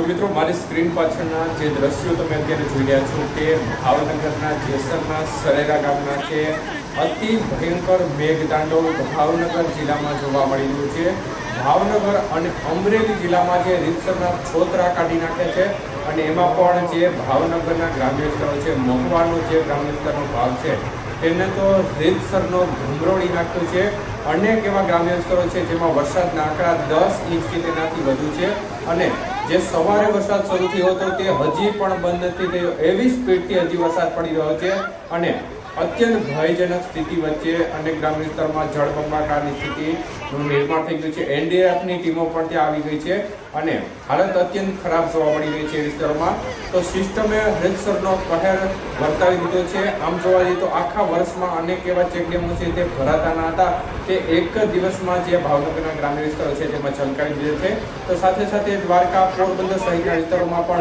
તો મિત્રો, મારી સ્ક્રીન પાછળના જે દ્રશ્યો તમે અત્યારે જોઈ રહ્યા છો તે ભાવનગરના જેસરના સરેરા ગામના છે. અતિ ભયંકર મેઘદાંડો ભાવનગર જિલ્લામાં જોવા મળી રહ્યું છે. ભાવનગર અને અમરેલી જિલ્લામાં જે રીતસરના છોતરા કાઢી નાખ્યા છે અને એમાં પણ જે ભાવનગરના ગ્રામ્ય વિસ્તારો છે, મહુવાનો જે ગ્રામ્ય વિસ્તારનો ભાગ છે તેને તો રીતસરનો ભૂમરોળી નાખ્યો છે. અનેક એવા ગ્રામ્ય વિસ્તારો છે જેમાં વરસાદના આંકડા દસ ઇંચથી તેનાથી વધુ છે અને જે સવારે વરસાદ શરૂ થયો હતો તે હજી પણ બંધ નથી થયો. એવી સ્પીડથી હજી વરસાદ પડી રહ્યો છે અને અત્યંત ભયજનક સ્થિતિ વચ્ચે અને ગ્રામ્ય વિસ્તારમાં જળબંબાકારની સ્થિતિનું નિર્માણ થઈ ગયું છે. એનડીઆરએફની ટીમો પણ ત્યાં આવી ગઈ છે અને હાલત અત્યંત ખરાબ જોવા મળી રહી છે વિસ્તારોમાં. તો સિસ્ટમે હરિતસરનો કહેર વર્તાવી દીધો છે. આમ જોવા જઈએ તો આખા વર્ષમાં અનેક એવા ચેકડેમો છે તે ભરાતા ન હતા. તે એક જ દિવસમાં જે ભાવનગરના ગ્રામ્ય વિસ્તારો છે તેમાં છલકાવી દીધો છે. તો સાથે સાથે દ્વારકા પોરબંદર સહિતના વિસ્તારોમાં પણ